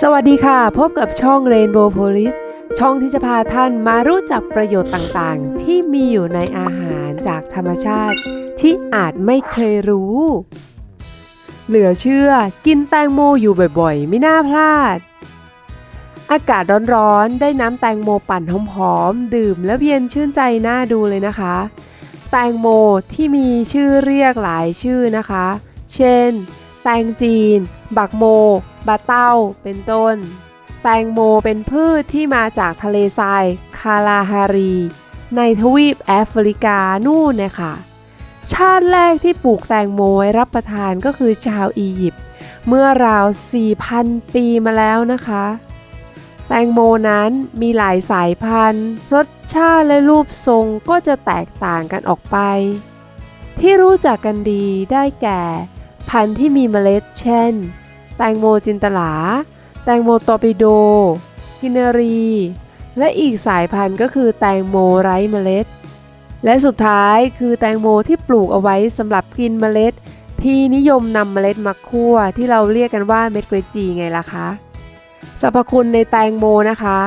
สวัสดีค่ะ พบกับช่อง Rainbow Police ช่องที่จะพาท่านมารู้จักประโยชน์ต่างๆ ที่มีอยู่ในอาหารจากธรรมชาติ ที่อาจไม่เคยรู้ เหลือเชื่อกินแตงโมอยู่บ่อยๆ ไม่น่าพลาด อากาศร้อนๆ ได้น้ำแตงโมปั่นหอมๆ ดื่มแล้วเย็นชื่นใจน่าดูเลยนะคะ แตงโมที่มีชื่อเรียกหลายชื่อนะคะ เช่น แตงจีน บักโมบาเต้า เป็นต้น แตงโมเป็นพืชที่มาจากทะเลทราย คาลาฮารี ในทวีปแอฟริกานู่นนี่ยค่ะชาติแรกที่ปลูกแตงโมไว้รับประทานก็คือชาวอียิปต์ เมื่อราว 4,000 ปีมาแล้วนะคะ แตงโมนั้นมีหลายสายพันธุ์ รสชาติและรูปทรงก็จะแตกต่างกันออกไป ที่รู้จักกันดีได้แก่ พันธุ์ที่มีเมล็ดเช่น แตงโมจินตลา แตงโมตอปิโด กินเนรี และอีกสายพันธุ์ก็คือแตงโมไร้เมล็ด และสุดท้ายคือแตงโมที่ปลูกเอาไว้สำหรับกินเมล็ด ที่นิยมนำเมล็ดมาคั่ว ที่เราเรียกกันว่าเม็ดกวยจีไงล่ะคะสรรพคุณในแตงโมนะคะ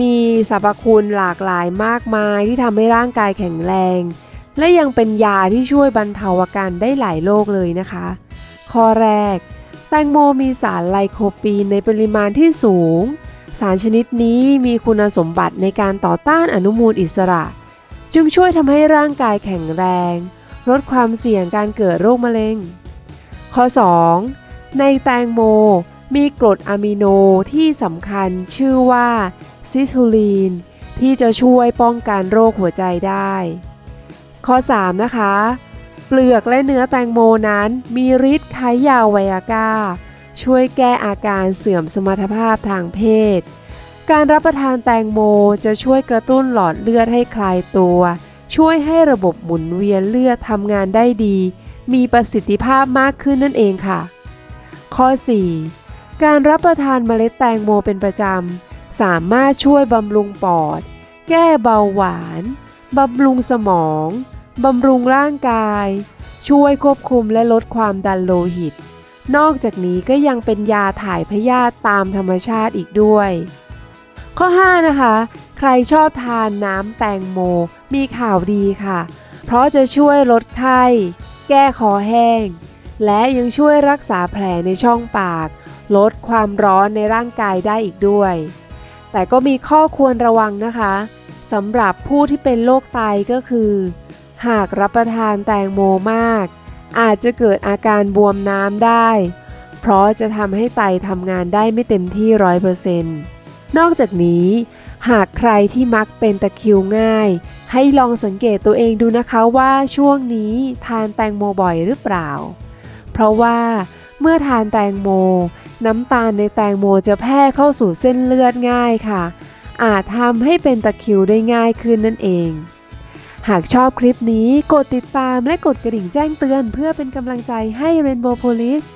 มีสรรพคุณหลากหลายมากมายที่ทำให้ร่างกายแข็งแรง และยังเป็นยาที่ช่วยบรรเทาอาการได้หลายโรคเลยนะคะ ข้อแรก แตงโมมีสารไลโคปีนในปริมาณที่สูง สารชนิดนี้มีคุณสมบัติในการต่อต้านอนุมูลอิสระ จึงช่วยทำให้ร่างกายแข็งแรง ลดความเสี่ยงการเกิดโรคมะเร็ง ข้อ 2. ในแตงโมมีกรดอะมิโนที่สำคัญชื่อว่าซิทูลีนที่จะช่วยป้องกันโรคหัวใจได้ ข้อ 3 นะคะ เปลือกและเนื้อแตงโมนั้น มีฤทธิ์คล้ายยาไวอาก้าช่วยแก้อาการเสื่อมสมรรถภาพทางเพศ การรับประทานแตงโมจะช่วยกระตุ้นหลอดเลือดให้คลายตัว ช่วยให้ระบบหมุนเวียนเลือดทำงานได้ดี มีประสิทธิภาพมากขึ้นนั่นเองค่ะ ข้อ 4 การรับประทานเมล็ดแตงโมเป็นประจำ สามารถช่วยบำรุงปอด แก้เบาหวาน บำรุงสมอง บำรุงร่างกาย ช่วยควบคุมและลดความดันโลหิต นอกจากนี้ก็ยังเป็นยาถ่ายพยาธิตามธรรมชาติอีกด้วย ข้อ 5 นะคะ ใครชอบทานน้ำแตงโม มีข่าวดีค่ะ เพราะจะช่วยลดไข้ แก้คอแห้ง และยังช่วยรักษาแผลในช่องปาก ลดความร้อนในร่างกายได้อีกด้วย แต่ก็มีข้อควรระวังนะคะสำหรับผู้ที่เป็นโรคไตก็คือ หากรับประทานแตงโมมาก อาจจะเกิดอาการบวมน้ำได้ เพราะจะทำให้ไตทำงานได้ไม่เต็มที่ร้อยเปอร์เซ็นต์นอกจากนี้ หากใครที่มักเป็นตะคิวง่าย ให้ลองสังเกตตัวเองดูนะคะว่าช่วงนี้ทานแตงโมบ่อยหรือเปล่า เพราะว่าเมื่อทานแตงโม น้ำตาลในแตงโมจะแพร่เข้าสู่เส้นเลือดง่ายค่ะ อาจทำให้เป็นตะคิวได้ง่ายขึ้นนั่นเอง หากชอบคลิปนี้กดติดตามและกดกระดิ่งแจ้งเตือนเพื่อเป็นกำลังใจให้ Rainbow Police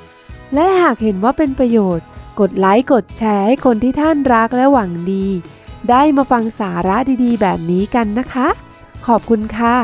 และหากเห็นว่าเป็นประโยชน์ กดไลค์กดแชร์ให้คนที่ท่านรักและหวังดี ได้มาฟังสาระดีๆ แบบนี้กันนะคะ ขอบคุณค่ะ